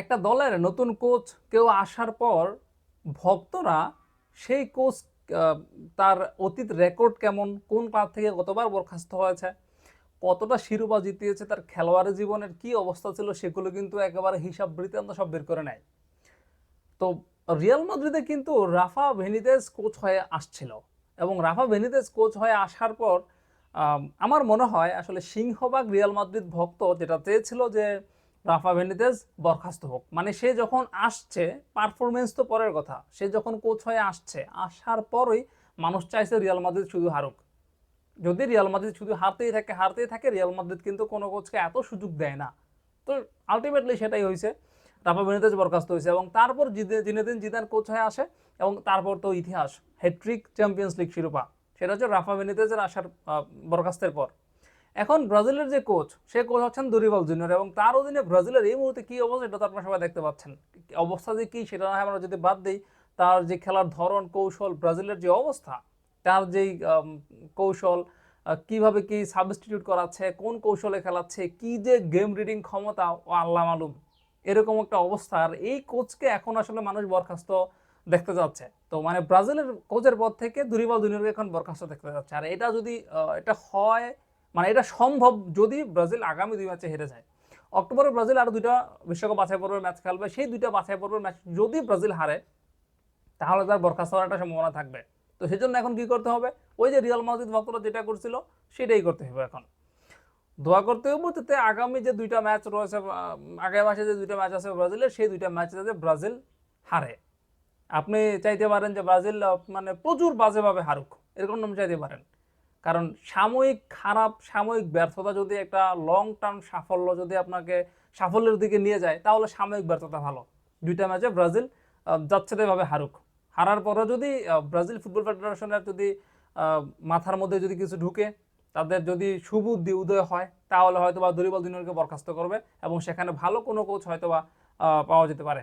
একটা দলের নতুন কোচ কেউ আসার পর ভক্তরা সেই কোচ তার অতীত রেকর্ড কেমন, কোন ক্লাব থেকে কতবার বরখাস্ত হয়েছে, কতটা শিরোপা জিতিয়েছে, তার খেলোয়াড়ি জীবনের কি অবস্থা ছিল সেগুলো কিন্তু একেবারে হিসাব বৃত্তান্ত সব বের করে নেয়। তো রিয়াল মাদ্রিদে কিন্তু রাফা বেনিতেজ কোচ হয়ে আসছিল এবং রাফা বেনিতেজ কোচ হয়ে আসার পর আমার মনে হয় আসলে সিংহবাগ রিয়াল মাদ্রিদ ভক্ত যেটা চেয়েছিল যে রাফা বেনিতেজ বরখাস্ত হোক। মানে সে যখন আসছে পারফরমেন্স তো পরের কথা। সে যখন কোচ হয়ে আসছে, আসার পরই মানুষ চাইছে রিয়াল মাদ্রিদ শুধু হারুক। যদি রিয়াল মাদ্রিদ শুধু হারতেই থাকে হারতেই থাকে রিয়াল মাদ্রিদ কিন্তু কোনো কোচকে এত সুযোগ দেয় না। তো আলটিমেটলি সেটাই হয়েছে রাফা বেনিতেজ বরখাস্ত হয়েছে এবং তারপর জিনেদিন জিদান কোচ হয়ে আসে এবং তারপর তো ইতিহাস হ্যাট্রিক চ্যাম্পিয়ন্স লিগ শিরোপা। সেটা হচ্ছে রাফা বেনিতেজের আসার বরখাস্তের পর। এখন ব্রাজিলের যে কোচ, সে কোচ হচ্ছেন দুরিবাল জুনিয়র এবং তার অধীনে ব্রাজিলের এই মুহূর্তে কি অবস্থা এটা তো আপনারা সবাই দেখতে পাচ্ছেন। অবস্থা যে কি সেটা না আমরা যদি বাদ দিই, তার যে খেলার ধরন, কৌশল, ব্রাজিলের যে অবস্থা, তার যেই কৌশল কীভাবে কি সাবস্টিটিউট করাচ্ছে, কোন কৌশলে খেলাচ্ছে, কি যে গেম রিডিং ক্ষমতা, ও আল্লাহ মালুম। এরকম একটা অবস্থা। আর এই কোচকে এখন আসলে মানুষ বরখাস্ত দেখতে যাচ্ছে। তো মানে ব্রাজিলের কোচের পর থেকে দুরিবাল জুনিয়রকে এখন বরখাস্ত দেখতে যাচ্ছে। আর এটা যদি এটা হয় মানে এটা সম্ভব যদি ব্রাজিল আগামী দুই ম্যাচে হেরে যায়। অক্টোবরে ব্রাজিল আরও দুইটা বিশ্বকাপ বাছাই পর্বের ম্যাচ খেলবে। সেই দুইটা বাছাই পর্বের ম্যাচ যদি ব্রাজিল হারে, তাহলে তার বরখাস্ত হওয়ার একটা সম্ভাবনা থাকবে। তো সেজন্য এখন কি করতে হবে? ওই যে রিয়াল মাদ্রিদ ভক্তরা যেটা করছিল, সেটাই করতে হবে এখন। দোয়া করতে হবে যাতে আগামী যে দুইটা ম্যাচ রয়েছে আগামী মাসে যে দুইটা ম্যাচ আছে ব্রাজিলের, সেই দুইটা ম্যাচে যাতে ব্রাজিল হারে। আপনি চাইতে পারেন যে ব্রাজিল মানে প্রচুর বাজেভাবে হারুক। এরকম নাম চাইতে পারেন। কারণ সাময়িক খারাপ সাময়িক ব্যর্থতা যদি একটা লং টার্ম সাফল্য যদি আপনাকে সাফল্যের দিকে নিয়ে যায় তাহলে সাময়িক ব্যর্থতা ভালো। দুইটা ম্যাচে ব্রাজিল আহ, যাচ্ছেতাইভাবে হারুক। হারার পরে যদি ব্রাজিল ফুটবল ফেডারেশনের যদি মাথার মধ্যে যদি কিছু ঢুকে তাদের যদি সুবুদ্ধি উদয় হয় তাহলে হয়তো বা দুরিবল দিনকে বরখাস্ত করবে এবং সেখানে ভালো কোনো কোচ হয়তো বা পাওয়া যেতে পারে।